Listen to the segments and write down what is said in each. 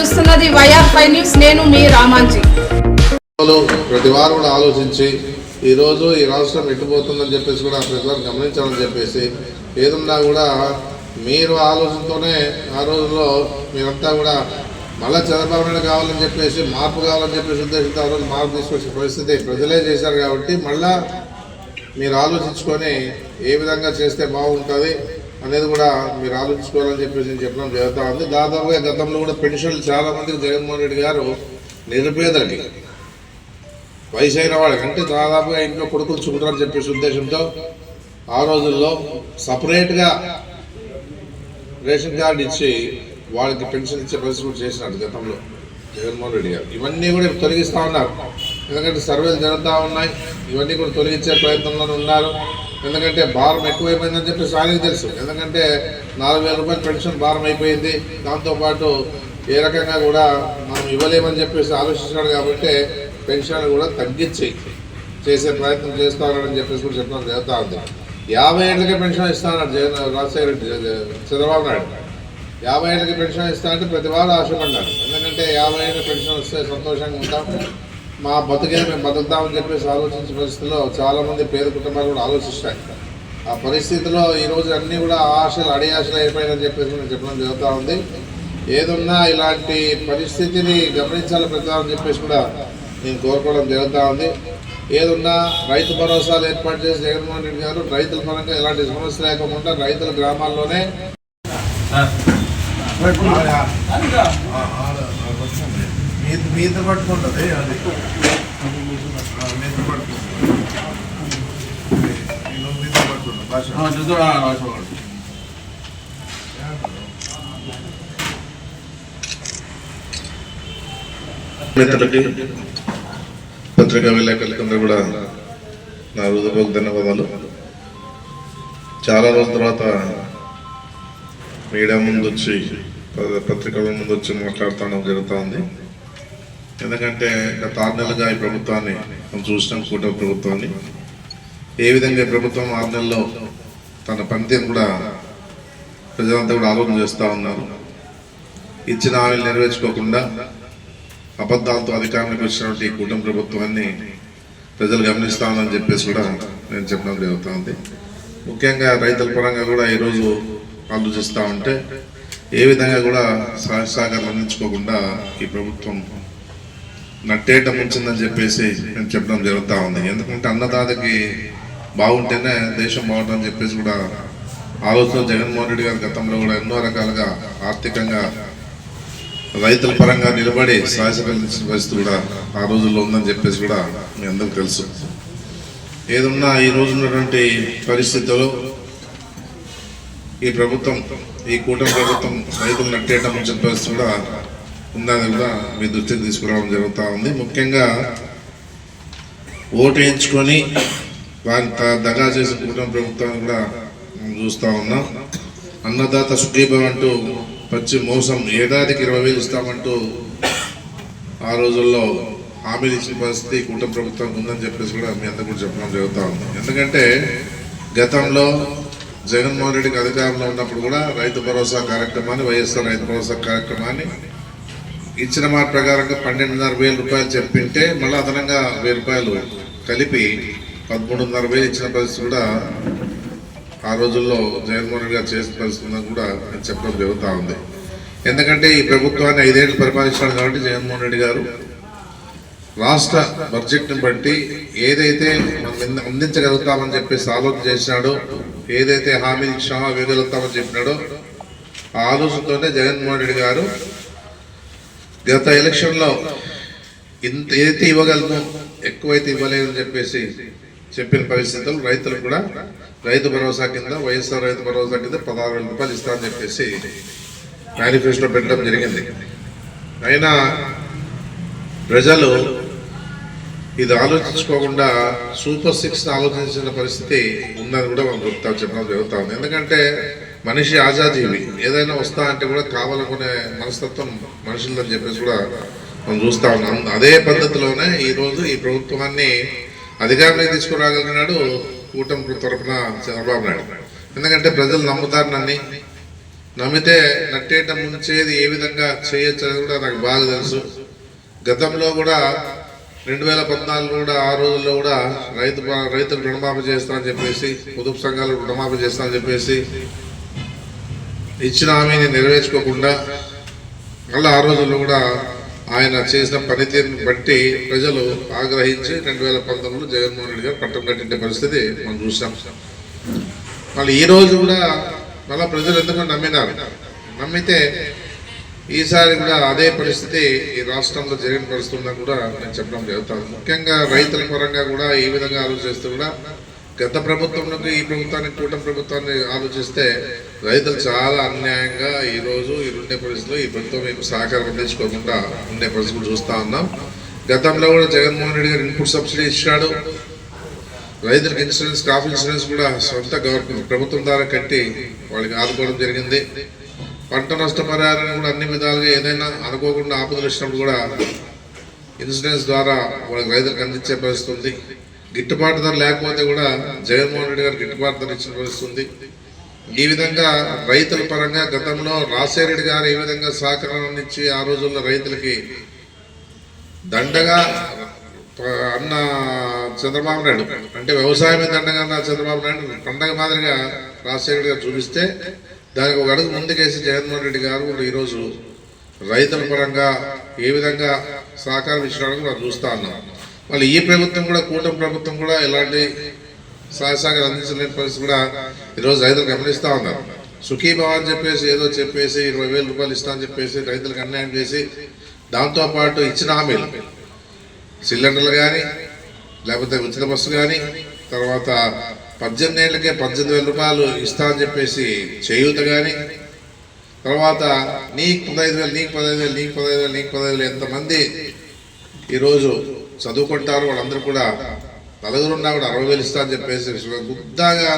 చూస్తున్నది YR five news. నేను మీ రామాంజీ. ప్రతి వారు కూడా ఆలోచించి ఈరోజు ఈ రాష్ట్రం ఎట్టుపోతుందని చెప్పేసి కూడా ప్రజలను గమనించాలని చెప్పేసి ఏదున్నా కూడా మీరు ఆలోచనతోనే ఆ రోజుల్లో మీరంతా కూడా మళ్ళీ చంద్రబాబు నాయుడు కావాలని చెప్పేసి మార్పు కావాలని చెప్పేసి ఉద్దేశంతో ఆ రోజు మార్పు తీసుకొచ్చే పరిస్థితి ప్రజలే చేశారు కాబట్టి మళ్ళా మీరు ఆలోచించుకొని ఏ విధంగా చేస్తే బాగుంటుంది అనేది కూడా మీరు ఆలోచించుకోవాలని చెప్పేసి నేను చెప్పడం జరుగుతూ ఉంది. దాదాపుగా గతంలో కూడా పెన్షన్లు చాలా మందికి జగన్మోహన్ రెడ్డి గారు నిరుపేదలకి వయసు అయిన వాళ్ళకి అంటే దాదాపుగా ఇంట్లో కొడుకులు చూపుతారని చెప్పేసి ఉద్దేశంతో ఆ రోజుల్లో సపరేట్గా రేషన్ కార్డు ఇచ్చి వాళ్ళకి పెన్షన్ ఇచ్చే పరిస్థితి కూడా చేసినాడు గతంలో జగన్మోహన్ రెడ్డి గారు. ఇవన్నీ కూడా తొలగిస్తూ ఉన్నారు. ఎందుకంటే సర్వేలు జరుగుతూ ఉన్నాయి. ఇవన్నీ కూడా తొలగించే ప్రయత్నంలో ఉన్నారు. ఎందుకంటే భారం ఎక్కువైపోయిందని చెప్పేసి ఆయనకి తెలుసు. ఎందుకంటే నాలుగు వేల రూపాయల పెన్షన్ భారం అయిపోయింది. దాంతోపాటు ఏ రకంగా కూడా మనం ఇవ్వలేమని చెప్పేసి ఆలోచించాడు కాబట్టి పెన్షన్ కూడా తగ్గించి చేసే ప్రయత్నం చేస్తారని చెప్పేసి కూడా చెప్పడం జరుగుతూ ఉంది. యాభై ఏళ్ళకే పెన్షన్ ఇస్తానన్నాడు జగన్ రాజశేఖర రెడ్డి చంద్రబాబు నాయుడు. యాభై ఏళ్ళకి పెన్షన్ ఇస్తానంటే ప్రతి వారు ఆశపడ్డాడు. ఎందుకంటే యాభై ఏళ్ళకి పెన్షన్ వస్తే సంతోషంగా ఉంటాం. మా బతుకే మేము బతుకుతామని చెప్పేసి ఆలోచించే పరిస్థితుల్లో చాలామంది పేద కుటుంబాలు కూడా ఆలోచిస్తాయి. ఆ పరిస్థితిలో ఈరోజు అన్నీ కూడా ఆశలు అడి ఆశలు అయిపోయాయని చెప్పేసి నేను చెప్పడం జరుగుతూ ఉంది. ఏదున్నా ఇలాంటి పరిస్థితిని గమనించాలి ప్రతి చెప్పేసి కూడా నేను కోరుకోవడం జరుగుతూ ఉంది. ఏదున్నా రైతు భరోసాలు ఏర్పాటు చేసి జగన్మోహన్ రెడ్డి గారు రైతుల పరంగా ఎలాంటి సమస్య లేకుండా రైతుల గ్రామాల్లోనే మీత పట్టుకుంటుంది అది. మీత పట్టుకుంటుంది. మీత పట్టుకుంటుంది భాష. మిత్రులకి పత్రికా విలేకరులకందరూ కూడా నా హృదయపూర్వక ధన్యవాదాలు. చాలా రోజుల తర్వాత మీడియా ముందు వచ్చి ప- పత్రికల ముందు వచ్చి మాట్లాడతాను జరుగుతూ ఉంది ఎందుకంటే గత ఆరు నెలలుగా ఈ ప్రభుత్వాన్ని మనం చూసినాం కూటమి ప్రభుత్వాన్ని. ఏ విధంగా ఈ ప్రభుత్వం ఆరు నెలల్లో తన పనితీరు కూడా ప్రజలంతా కూడా ఆలోచన చేస్తూ ఉన్నారు. ఇచ్చిన హామీలు నెరవేర్చుకోకుండా అబద్ధాలతో అధికారంలోకి వచ్చినటువంటి ఈ కూటమి ప్రభుత్వాన్ని ప్రజలు గమనిస్తామని చెప్పేసి కూడా నేను చెప్పడం జరుగుతుంది ముఖ్యంగా రైతుల పరంగా కూడా ఈరోజు ఆలోచిస్తూ ఉంటే ఏ విధంగా కూడా సహాయ సహకారాలు అందించుకోకుండా ఈ ప్రభుత్వం నట్టేట ముంచిందని చెప్పేసి నేను చెప్పడం జరుగుతూ ఉంది. ఎందుకంటే అన్నదాతకి బాగుంటేనే దేశం బాగుంటుందని చెప్పేసి కూడా ఆలోచన జగన్మోహన్ రెడ్డి గారి గతంలో కూడా ఎన్నో రకాలుగా ఆర్థికంగా రైతుల పరంగా నిలబడి సహాయసహకరించిన పరిస్థితి కూడా ఆ రోజుల్లో ఉందని చెప్పేసి కూడా మీ అందరికీ తెలుసు. ఏదున్నా ఈ రోజు ఉన్నటువంటి పరిస్థితుల్లో ఈ ప్రభుత్వం ఈ కూటమి ప్రభుత్వం రైతులు నట్టేయటం వచ్చిన పరిస్థితి కూడా ఉందని కూడా మీ దృష్టికి తీసుకురావడం జరుగుతూ ఉంది. ముఖ్యంగా ఓటు వేయించుకొని వారిని దగా చేసిన కూటమి ప్రభుత్వాన్ని కూడా మేము చూస్తూ ఉన్నాం. అన్నదాత సుఖీభం అంటూ పచ్చి మోసం ఏడాదికి ఇరవై వేలు ఇస్తామంటూ ఆ రోజుల్లో హామీలు ఇచ్చిన పరిస్థితి కూటమి ప్రభుత్వం ఉందని చెప్పేసి కూడా మీ అందరూ కూడా చెప్పడం జరుగుతూ ఉంది. ఎందుకంటే గతంలో జగన్మోహన్ రెడ్డికి అధికారంలో ఉన్నప్పుడు కూడా రైతు భరోసా కార్యక్రమాన్ని వైఎస్ఆర్ రైతు భరోసా కార్యక్రమాన్ని ఇచ్చిన మాట ప్రకారంగా పన్నెండున్నర వేల రూపాయలు చెప్పింటే మళ్ళీ అదనంగా వెయ్యి రూపాయలు కలిపి పదమూడున్నర వేలు ఇచ్చిన పరిస్థితి కూడా ఆ రోజుల్లో జగన్మోహన్ రెడ్డి గారు చేసిన పరిస్థితి కూడా నేను చెప్పడం జరుగుతూ ఉంది. ఎందుకంటే ఈ ప్రభుత్వాన్ని ఐదేళ్ళు పరిపాలించాడు కాబట్టి జగన్మోహన్ రెడ్డి గారు రాష్ట్ర బడ్జెట్ని బట్టి ఏదైతే మనం అందించగలుగుతామని చెప్పేసి ఆలోచన చేసినాడో ఏదైతే హామీ ఇచ్చామో ఇవ్వగలుగుతామని చెప్పినాడో ఆ ఆలోచనతోనే జగన్మోహన్ రెడ్డి గారు గత ఎలక్షన్లో ఇంత ఏదైతే ఇవ్వగలను ఎక్కువైతే ఇవ్వలేదని చెప్పేసి చెప్పిన పరిస్థితులు రైతులకు కూడా రైతు భరోసా కింద వైఎస్ఆర్ రైతు భరోసా కింద పదహారు వేల రూపాయలు ఇస్తామని చెప్పేసి మేనిఫెస్టో పెట్టడం జరిగింది. అయినా ప్రజలు ఇది ఆలోచించుకోకుండా సూపర్ సిక్స్ ఆలోచించిన పరిస్థితి ఉందని కూడా మనం చెప్తా చెప్పడం జరుగుతా ఉంది. ఎందుకంటే మనిషి ఆజాజీవి. ఏదైనా వస్తా అంటే కూడా కావాలనుకునే మనస్తత్వం మనుషులని చెప్పేసి కూడా మనం చూస్తా ఉన్నాం. అదే పద్ధతిలోనే ఈ రోజు ఈ ప్రభుత్వాన్ని అధికారంలోకి తీసుకురాగలిగినాడు కూటమి తరఫున చంద్రబాబు నాయుడు. ఎందుకంటే ప్రజలు నమ్ముతారు నన్ను. నమ్మితే నట్టేట ముంచేది ఏ విధంగా చేయొచ్చు అనేది కూడా నాకు బాగా తెలుసు. గతంలో కూడా రెండు వేల పద్నాలుగు కూడా ఆ రోజుల్లో కూడా రైతు బా- రైతులు రుణమాఫీ చేస్తానని చెప్పేసి పొదుపు సంఘాలు రుణమాఫీ చేస్తానని చెప్పేసి ఇచ్చిన హామీని నెరవేర్చుకోకుండా మళ్ళీ ఆ రోజుల్లో కూడా ఆయన చేసిన పనితీరుని బట్టి ప్రజలు ఆగ్రహించి రెండు వేల పంతొమ్మిదిలో జగన్మోహన్ రెడ్డి గారు పట్టం కట్టిన పరిస్థితి మనం చూసాం. మళ్ళీ ఈ రోజు కూడా మళ్ళీ ప్రజలు ఎందుకు నమ్మినారు? నమ్మితే ఈసారి కూడా అదే పరిస్థితి ఈ రాష్ట్రంలో జరిగిన పరిస్థితుల్లో కూడా నేను చెప్పడం జరుగుతుంది ముఖ్యంగా రైతుల పరంగా కూడా ఈ విధంగా ఆలోచిస్తూ కూడా గత ప్రభుత్వంలో ఈ ప్రభుత్వానికి కూటమి ప్రభుత్వాన్ని ఆలోచిస్తే రైతులు చాలా అన్యాయంగా ఈరోజు ఈ ఉండే పరిస్థితుల్లో ఈ ప్రభుత్వం మీకు సహకారం అందించుకోకుండా ఉండే పరిస్థితులు చూస్తూ ఉన్నాం. గతంలో కూడా జగన్మోహన్ రెడ్డి గారు ఇన్పుట్ సబ్సిడీ ఇచ్చాడు. రైతులకు ఇన్సూరెన్స్ క్రాప్ ఇన్సూరెన్స్ కూడా సొంత గవర్నమెంట్ ప్రభుత్వం ద్వారా కట్టి వాళ్ళకి ఆదుకోవడం జరిగింది. పంట నష్టపరిహారాన్ని కూడా అన్ని విధాలుగా ఏదైనా అనుకోకుండా ఆపదలు వచ్చినప్పుడు కూడా ఇన్సూరెన్స్ ద్వారా వాళ్ళకి రైతులకు అందించే పరిస్థితి ఉంది. గిట్టుబాటు ధర లేకపోతే కూడా జగన్మోహన్ రెడ్డి గారు గిట్టుబాటు ధర ఇచ్చిన వస్తుంది ఈ విధంగా రైతుల పరంగా గతంలో రాజశేఖరెడ్డి గారు ఏ విధంగా సహకారం ఇచ్చి ఆ రోజుల్లో రైతులకి దండగా ప- అన్న చంద్రబాబు నాయుడు అంటే వ్యవసాయమే దండగా అన్న చంద్రబాబు నాయుడు పండగ మాదిరిగా రాజశేఖర్ గారు చూపిస్తే దానికి ఒక అడుగు ముందుకేసి జగన్మోహన్ రెడ్డి గారు కూడా ఈరోజు రైతుల పరంగా ఏ విధంగా సహకారం ఇచ్చినాడో కూడా చూస్తా ఉన్నాం. వాళ్ళు ఈ ప్రభుత్వం కూడా కూటమి ప్రభుత్వం కూడా ఇలాంటి సహాయ అందించలేని పరిస్థితి కూడా ఈరోజు రైతులు గమనిస్తూ ఉన్నారు. సుఖీభావ అని చెప్పేసి ఏదో చెప్పేసి ఇరవై వేల రూపాయలు ఇస్తా అని చెప్పేసి రైతులకు అన్యాయం చేసి దాంతోపాటు ఇచ్చిన హామీలు. సిలిండర్లు కానీ లేకపోతే ఉచిత బస్సు కానీ తర్వాత పద్దెనిమిది ఏళ్ళకే పద్దెనిమిది వేల రూపాయలు ఇస్తా అని చెప్పేసి చేయూత కానీ తర్వాత నీకు పదహైదు వేలు నీకు పదహైదు వేలు నీకు పదహైదు వేలు నీకు పదహైదు వేలు ఎంతమంది ఈరోజు చదువుకుంటారు వాళ్ళందరూ కూడా నలుగురు ఉన్నా కూడా అరవై వేలు ఇస్తా అని చెప్పేసి గుద్దాగా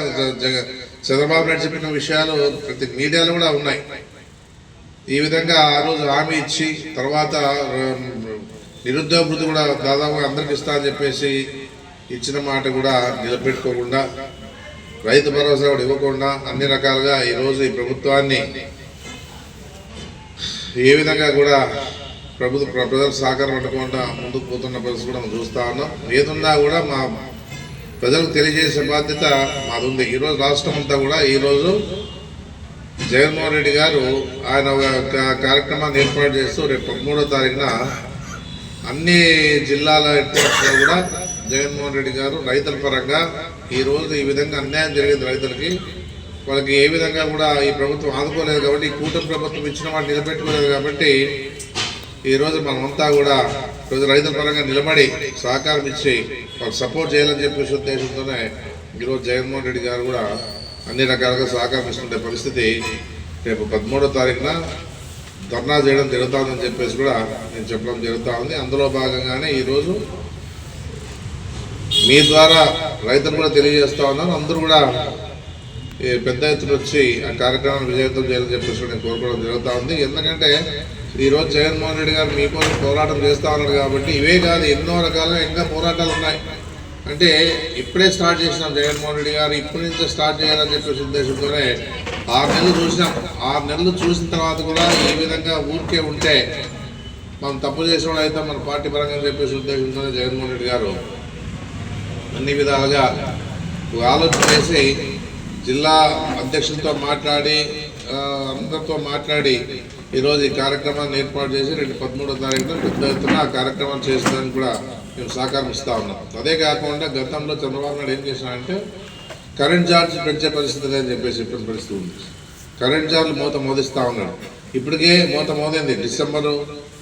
చంద్రబాబు నాయుడు చెప్పిన విషయాలు ప్రతి మీడియాలో కూడా ఉన్నాయి. ఈ విధంగా ఆ రోజు హామీ ఇచ్చి తర్వాత నిరుద్యోగ మృతి కూడా దాదాపుగా అందరికి ఇస్తా అని చెప్పేసి ఇచ్చిన మాట కూడా నిలబెట్టుకోకుండా రైతు భరోసా కూడా ఇవ్వకుండా అన్ని రకాలుగా ఈరోజు ఈ ప్రభుత్వాన్ని ఏ విధంగా కూడా ప్రభుత్వ ప్రజల సహకారం ఉండకుండా ముందుకు పోతున్న పరిస్థితి కూడా మనం చూస్తా ఉన్నాం. ఏదున్నా కూడా మా ప్రజలకు తెలియజేసే బాధ్యత మాది ఉంది ఈరోజు రాష్ట్రం అంతా కూడా ఈరోజు జగన్మోహన్ రెడ్డి గారు ఆయన ఒక కార్యక్రమాన్ని ఏర్పాటు చేస్తూ రేపు పదమూడో తారీఖున అన్ని జిల్లాల హెడ్ కూడా జగన్మోహన్ రెడ్డి గారు రైతుల పరంగా ఈరోజు ఈ విధంగా అన్యాయం జరిగింది రైతులకి. వాళ్ళకి ఏ విధంగా కూడా ఈ ప్రభుత్వం ఆదుకోలేదు కాబట్టి ఈ కూటమి ప్రభుత్వం ఇచ్చిన వాటిని నిలబెట్టుకోలేదు కాబట్టి ఈ రోజు మనమంతా కూడా రోజు రైతుల పరంగా నిలబడి సహకారం ఇచ్చి వాళ్ళు సపోర్ట్ చేయాలని చెప్పేసి ఉద్దేశంతోనే ఈరోజు జగన్మోహన్ రెడ్డి గారు కూడా అన్ని రకాలుగా సహకారం ఇస్తుండే పరిస్థితి రేపు పదమూడో తారీఖున ధర్నా చేయడం జరుగుతుందని చెప్పేసి కూడా నేను చెప్పడం జరుగుతూ ఉంది. అందులో భాగంగానే ఈరోజు మీ ద్వారా రైతులు కూడా తెలియజేస్తూ ఉన్నాను. అందరూ కూడా ఈ పెద్ద ఎత్తున వచ్చి ఆ కార్యక్రమాన్ని విజయవంతం చేయాలని చెప్పేసి నేను కోరుకోవడం జరుగుతూ ఉంది. ఎందుకంటే ఈరోజు జగన్మోహన్ రెడ్డి గారు మీకోసం పోరాటం చేస్తూ ఉన్నారు కాబట్టి ఇవే కాదు ఎన్నో రకాలుగా ఇంకా పోరాటాలు ఉన్నాయి. అంటే ఇప్పుడే స్టార్ట్ చేసినాం జగన్మోహన్ రెడ్డి గారు ఇప్పటి నుంచే స్టార్ట్ చేయాలని చెప్పేసి ఉద్దేశంతోనే ఆరు నెలలు చూసినాం. ఆరు నెలలు చూసిన తర్వాత కూడా ఈ విధంగా ఊరికే ఉంటే మనం తప్పు చేసిన అయితే మన పార్టీ పరంగా చెప్పేసి ఉద్దేశంతోనే జగన్మోహన్ రెడ్డి గారు అన్ని విధాలుగా ఆలోచన చేసి జిల్లా అధ్యక్షులతో మాట్లాడి అందరితో మాట్లాడి ఈరోజు ఈ కార్యక్రమాన్ని ఏర్పాటు చేసి రెండు పదమూడో తారీఖున పెద్ద ఎత్తున ఆ కార్యక్రమం చేసడానికి కూడా మేము సహకారం ఇస్తూ ఉన్నాం. అదే కాకుండా గతంలో చంద్రబాబు నాయుడు ఏం చేసినారంటే కరెంట్ ఛార్జ్ పెంచే పరిస్థితి లేదని చెప్పేసి చెప్పిన పరిస్థితి ఉంది. కరెంట్ ఛార్జ్ మూత మోదిస్తూ ఉన్నాడు. ఇప్పటికే మూత మోదైంది. డిసెంబరు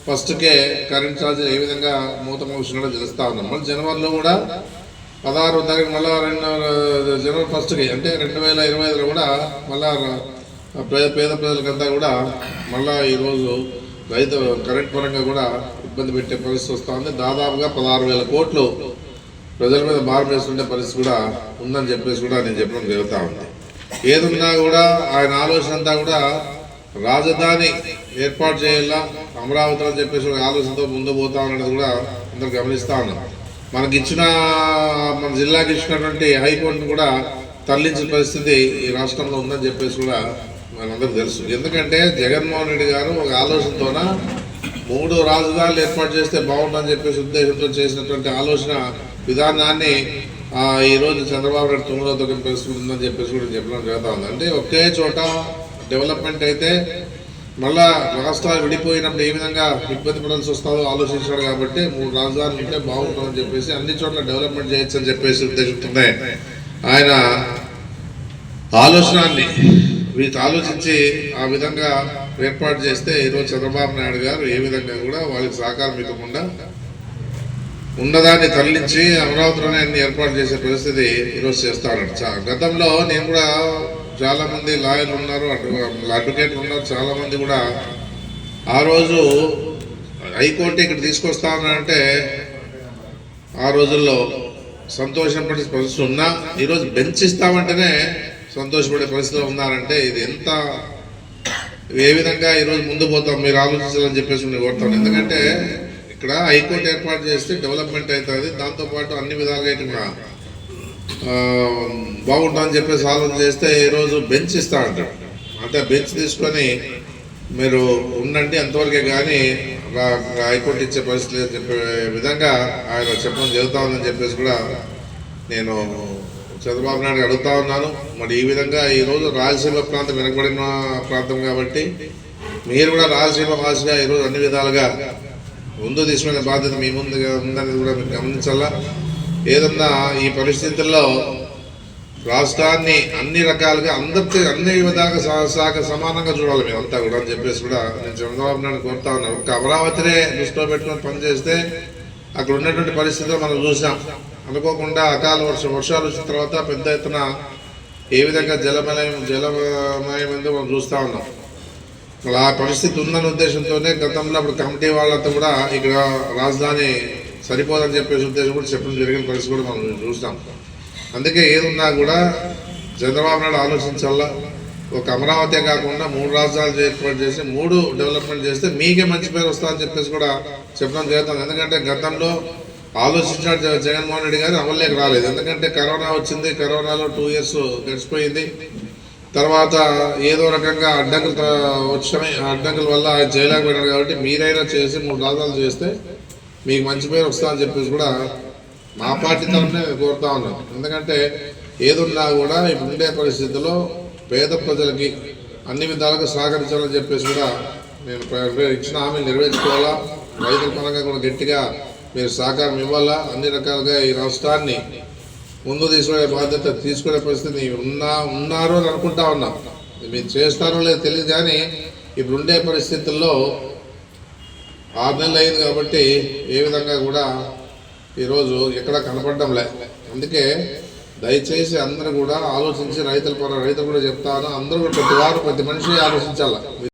ఫస్ట్కే కరెంట్ ఛార్జ్ ఏ విధంగా మూత మోసినాడో తెలుస్తూ ఉన్నాం. మళ్ళీ జనవరిలో కూడా పదహారు తారీఖు మళ్ళీ రెండు జనవరి ఫస్ట్కి అంటే రెండు వేల ఇరవై ఐదులో కూడా మళ్ళీ పేద పేద ప్రజలకంతా కూడా మళ్ళా ఈరోజు రైతు కరెంట్ పరంగా కూడా ఇబ్బంది పెట్టే పరిస్థితి వస్తూ ఉంది దాదాపుగా పదహారు వేల కోట్లు ప్రజల మీద భారం వేస్తుండే పరిస్థితి కూడా ఉందని చెప్పేసి కూడా నేను చెప్పడం జరుగుతూ ఉంది. ఏదున్నా కూడా ఆయన ఆలోచన అంతా కూడా రాజధాని ఏర్పాటు చేయాలా అమరావతి అని చెప్పేసి ఒక ఆలోచనతో ముందు పోతా ఉన్నది కూడా అందరు గమనిస్తూ ఉన్నాం మనకి ఇచ్చిన మన జిల్లాకి ఇచ్చినటువంటి హైకోర్టును కూడా తరలించిన పరిస్థితి ఈ రాష్ట్రంలో ఉందని చెప్పేసి కూడా మనందరికి తెలుసు. ఎందుకంటే జగన్మోహన్ రెడ్డి గారు ఒక ఆలోచనతోన మూడు రాజధానులు ఏర్పాటు చేస్తే బాగుంటుందని చెప్పేసి ఉద్దేశంతో చేసినటువంటి ఆలోచన విధానాన్ని ఈరోజు ఈ రోజు చంద్రబాబు నాయుడు తొమ్మిదో తొమ్మిది పరిస్థితి చెప్పేసి కూడా చెప్పడం జరుగుతూ ఉంది. అంటే ఒకే చోట డెవలప్మెంట్ అయితే మళ్ళా రాష్ట్రాలు విడిపోయినప్పుడు ఏ విధంగా ఇబ్బంది పడాల్సి వస్తుందో ఆలోచించాడు కాబట్టి మూడు రాజధానులు ఉంటే బాగుంటుందని చెప్పేసి అన్ని చోట్ల డెవలప్మెంట్ చేయొచ్చని చెప్పేసి ఉద్దేశంతోనే ఆయన ఆలోచనాన్ని వీటి ఆలోచించి ఆ విధంగా ఏర్పాటు చేస్తే ఈరోజు చంద్రబాబు నాయుడు గారు ఏ విధంగా కూడా వాళ్ళకి సహకారం ఇవ్వకుండా ఉన్నదాన్ని తరలించి అమరావతిలోనే అన్ని ఏర్పాటు చేసే పరిస్థితి ఈరోజు చేస్తా చా- గతంలో నేను కూడా చాలామంది లాయర్లు ఉన్నారు అడ్వకేట్లు ఉన్నారు చాలామంది కూడా ఆ రోజు హైకోర్టు ఇక్కడ తీసుకొస్తా ఉన్నారంటే ఆ రోజుల్లో సంతోషం పడే పరిస్థితి ఉన్నా ఈరోజు బెంచ్ ఇస్తామంటేనే సంతోషపడే పరిస్థితిలో ఉన్నారంటే ఇది ఎంత ఏ విధంగా ఈరోజు ముందు పోతాం మీరు ఆలోచించాలని చెప్పేసి నేను కోరుతాను. ఎందుకంటే ఇక్కడ హైకోర్టు ఏర్పాటు చేస్తే డెవలప్మెంట్ అవుతుంది. దాంతోపాటు అన్ని విధాలుగా ఇక్కడ బాగుంటుందని చెప్పేసి ఆలోచన చేస్తే ఈరోజు బెంచ్ ఇస్తా అంటాడు. అంటే బెంచ్ తీసుకొని మీరు ఉండండి అంతవరకే కానీ హైకోర్టు ఇచ్చే పరిస్థితి లేదని చెప్పే విధంగా ఆయన చెప్పడం జరుగుతా ఉందని చెప్పేసి కూడా నేను చంద్రబాబు నాయుడు అడుగుతా ఉన్నాను. మరి ఈ విధంగా ఈరోజు రాయలసీమ ప్రాంతం వెనకబడిన ప్రాంతం కాబట్టి మీరు కూడా రాయలసీమ వాసిగా ఈరోజు అన్ని విధాలుగా ముందు తీసుకునే బాధ్యత మీ ముందు ఉందనేది కూడా మీరు గమనించాలా? ఏదన్నా ఈ పరిస్థితుల్లో రాష్ట్రాన్ని అన్ని రకాలుగా అందరితో అన్ని విధాలుగా శాఖ సమానంగా చూడాలి మేము అంతా కూడా అని చెప్పేసి కూడా నేను చంద్రబాబు నాయుడు కోరుతా ఉన్నాను. ఒక్క అమరావతినే దృష్టిలో పెట్టుకొని పనిచేస్తే అక్కడ ఉన్నటువంటి పరిస్థితులు మనం చూసాం. అనుకోకుండా అకాల వర్షం వర్షాలు వచ్చిన తర్వాత పెద్ద ఎత్తున ఏ విధంగా జలమయం జలమయమైందో మనం చూస్తూ ఉన్నాం. అలా ఆ పరిస్థితి ఉందన్న ఉద్దేశంతోనే గతంలో అప్పుడు కమిటీ వాళ్ళతో కూడా ఇక్కడ రాజధాని సరిపోదని చెప్పేసి ఉద్దేశం కూడా చెప్పడం జరిగిన పరిస్థితి కూడా మనం చూస్తాం. అందుకే ఏదున్నా కూడా చంద్రబాబు నాయుడు ఆలోచించాలా? ఒక అమరావతి కాకుండా మూడు రాజధానులు ఏర్పాటు చేసి మూడు డెవలప్మెంట్ చేస్తే మీకే మంచి పేరు వస్తుందని చెప్పేసి కూడా చెప్పడం జరుగుతుంది. ఎందుకంటే గతంలో ఆలోచించాడు జగన్మోహన్ రెడ్డి గారు అమల్లోకి రాలేదు. ఎందుకంటే కరోనా వచ్చింది కరోనాలో టూ ఇయర్స్ గడిచిపోయింది. తర్వాత ఏదో రకంగా అడ్డంకులు త- వచ్చాయి ఆ అడ్డంకుల వల్ల ఆయన చేయలేకపోయినాడు కాబట్టి మీరైనా చేసి మూడు రాజాలు చేస్తే మీకు మంచి పేరు వస్తుందని చెప్పేసి కూడా మా పార్టీ తరఫునే కోరుతా ఉన్నాం. ఎందుకంటే ఏదున్నా కూడా ఇప్పుడు ఉండే పరిస్థితుల్లో పేద ప్రజలకి అన్ని విధాలుగా సహకరించాలని చెప్పేసి కూడా నేను ఇచ్చిన హామీలు నెరవేర్చుకోవాలా? రైతుల పరంగా కూడా గట్టిగా మీరు సహకారం ఇవ్వాలా? అన్ని రకాలుగా ఈ రాష్ట్రాన్ని ముందు తీసుకునే బాధ్యత తీసుకునే పరిస్థితి ఉన్నా ఉన్నారు అని అనుకుంటా ఉన్నాం. మీరు చేస్తారో లేదో తెలియదు కానీ ఇప్పుడు ఉండే పరిస్థితుల్లో ఆరు నెలలు అయింది కాబట్టి ఏ విధంగా కూడా ఈరోజు ఎక్కడ కనపడడం లే. అందుకే దయచేసి అందరూ కూడా ఆలోచించి రైతుల పర రైతులు కూడా చెప్తాను. అందరూ కూడా ప్రతి వారు ప్రతి మనిషి ఆలోచించాలి?